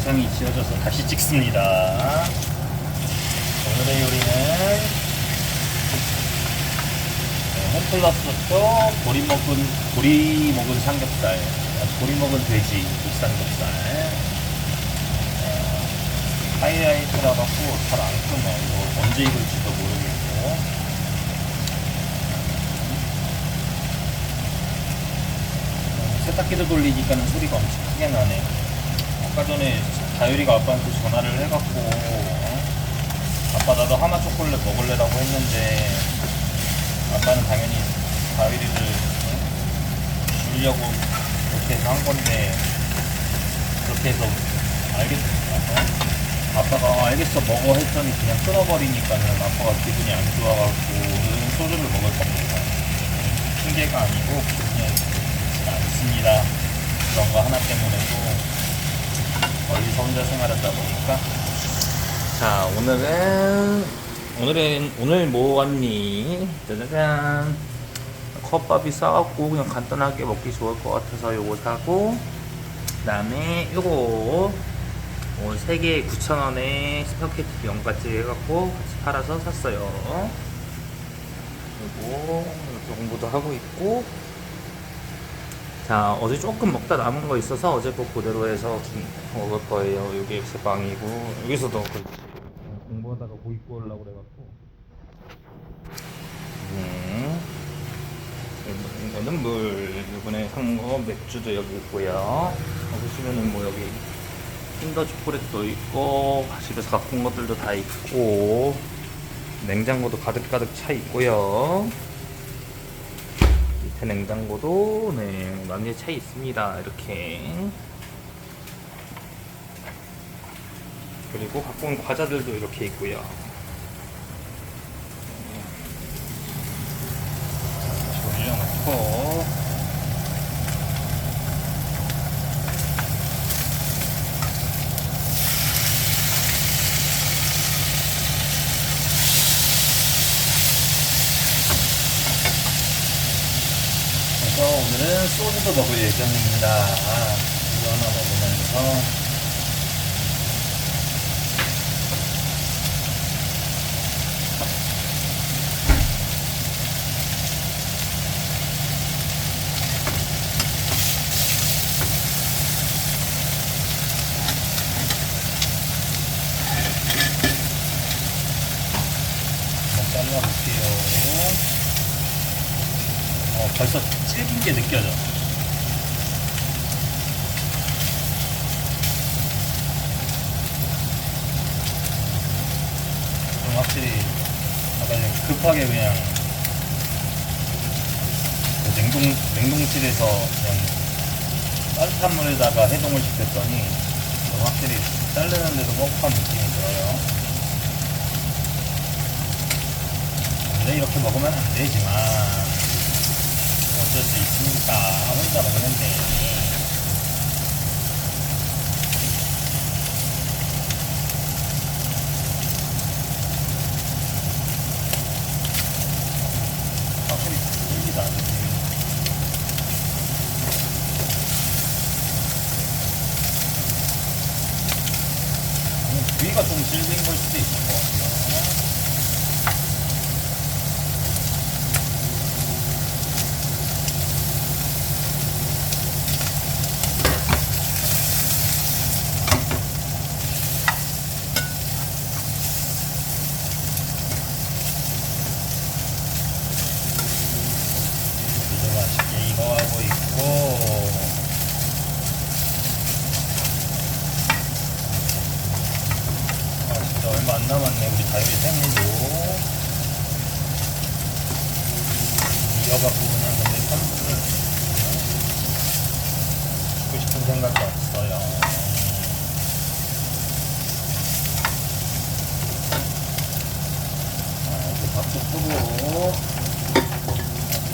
영상이 지어져서 다시 찍습니다. 오늘의 요리는 네, 홈플러스도 보리 먹은 보리 먹은 삼겹살, 아, 보리 먹은 돼지 국삼겹살. 어, 하이라이트라 갖고 잘 안 끊어. 이거 언제 익을지도 모르겠고. 세탁기를 돌리니까는 소리가 엄청 크게 나네. 아까 전에 다율이가 아빠한테 전화를 해갖고 어? 아빠 나도 하나 초콜릿 먹을래라고 했는데 아빠는 당연히 다율이를 어? 주려고 그렇게 해서 한 건데 그렇게 해서 알겠다. 어? 아빠가 어, 알겠어 먹어 했더니 그냥 끊어버리니까는 아빠가 기분이 안 좋아갖고 소주를 먹을 겁니다. 핑계가 아니고 기분이 좋지 않습니다. 그런 거 하나 때문에도 멀리서 혼자 생활하다 보니까. 자 오늘은 오늘은 오늘 뭐 왔니? 짜자잔. 컵밥이 싸갖고 그냥 간단하게 먹기 좋을 것 같아서 요거 사고 그 다음에 요거 어, 3개에 9,000원에 스파게티 면까지 해갖고 같이 팔아서 샀어요. 그리고 공부도 하고 있고 자 어제 조금 먹다 남은 거 있어서 어제 거 그대로 해서 좀 먹을 거예요. 여기 제 빵이고 여기서도 그렇지. 공부하다가 고기 구우려고 그래갖고. 네. 이거는 물 이번에 산 거 맥주도 여기 있고요. 보시면은 뭐 여기 킨더 초콜릿도 있고 집에서 갖고 온 것들도 다 있고 냉장고도 가득가득 차 있고요 밑에 냉장고도 네 많이 차 있습니다. 이렇게. 그리고 갖고 온 과자들도 이렇게 있고요 올려놓고 그래서 오늘은 소주도 먹을 예정입니다. 이거 하나 먹으면서 한번 잘라볼게요. 어, 벌써 질긴 게 느껴져. 좀 확실히 약간 좀 급하게 그냥 그 냉동 냉동실에서 그냥 따뜻한 물에다가 해동을 시켰더니 좀 확실히 자르는데도 뻑뻑한 느낌이 들어요. 원래 이렇게 먹으면 안 되지만 어쩔 수 있으니까 혼자 먹는데 확실히 그치? 아니, 부위가 좀 질긴 걸 수도 있을 것 같아요 이도 맛있게 익어가고 있고 아 진짜 얼마 안 남았네 우리 다율이 생일도 이어갖고 그냥 근데 선물을 주고 싶은 생각도 없어요. 자 이제 밥도 끄고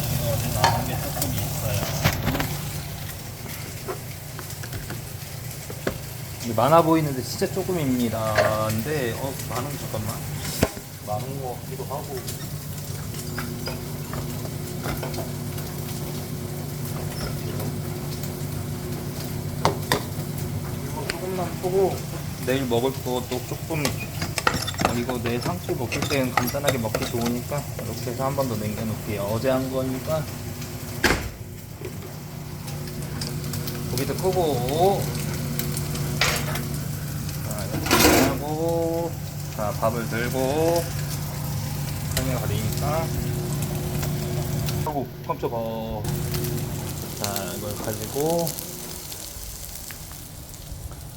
이거 어디 남은 게 조금 있어요. 이게 많아 보이는데 진짜 조금입니다. 근데 어 많은 잠깐만 많은 거 같기도 하고. 이거 조금만 하고 내일 먹을 것도 조금 이거 내일 상추 먹을 때는 간단하게 먹기 좋으니까 이렇게 해서 한 번더 남겨놓을게요. 어제 한 거니까 고기도 끄고 자 하고 자 밥을 들고 카메라 가리니까. 하고 깜짝아. 자 이걸 가지고.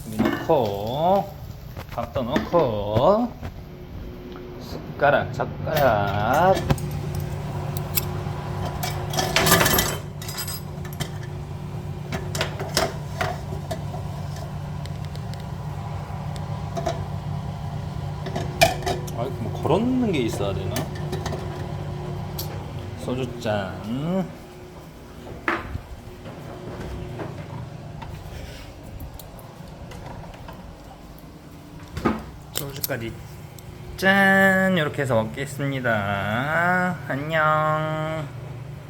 여기 넣고 밥도 넣고. 숟가락 젓가락 걸어놓는 게 있어야 되나? 소주잔. 소주까지 짠 이렇게 해서 먹겠습니다. 안녕.